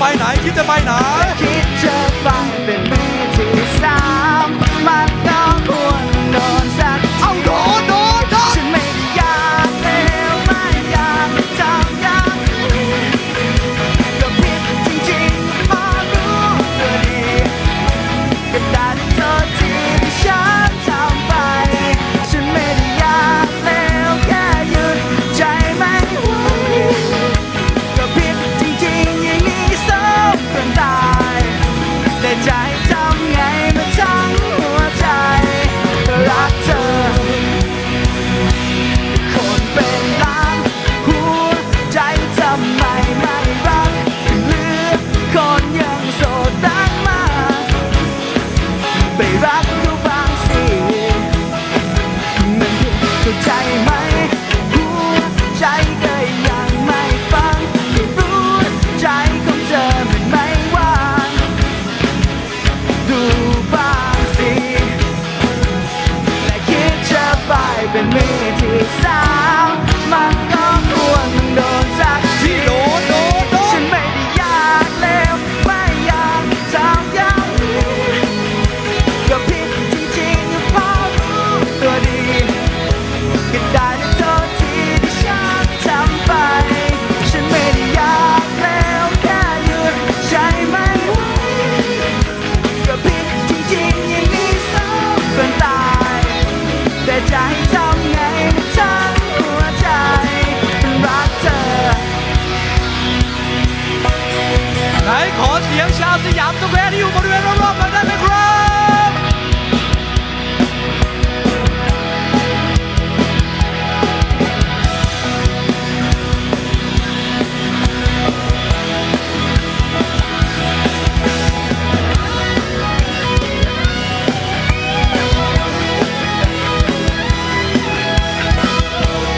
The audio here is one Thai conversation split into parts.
ไปไหน คิดจะไปไหน เสียงชาวสยามสแควรที่อยู่บริเวณรอบๆกันได้ไหมครับ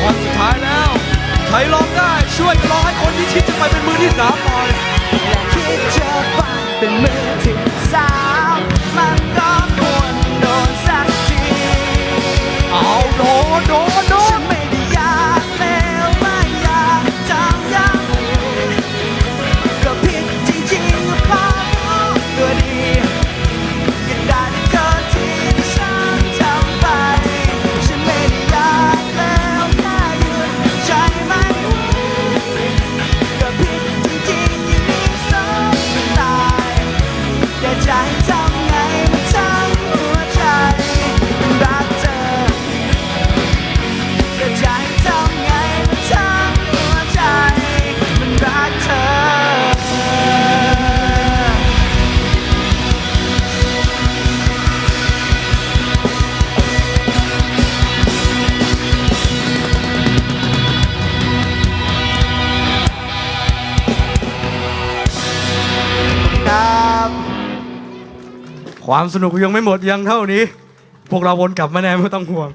วันสุดท้ายแล้ว ใครร้องได้ช่วยร้องให้คนที่ชิดจะไปเป็นมือที่สามหน่อย โนโนโน ความสนุกยังไม่หมดยังเท่านี้ พวกเราวนกลับมาแน่ไม่ต้องห่วง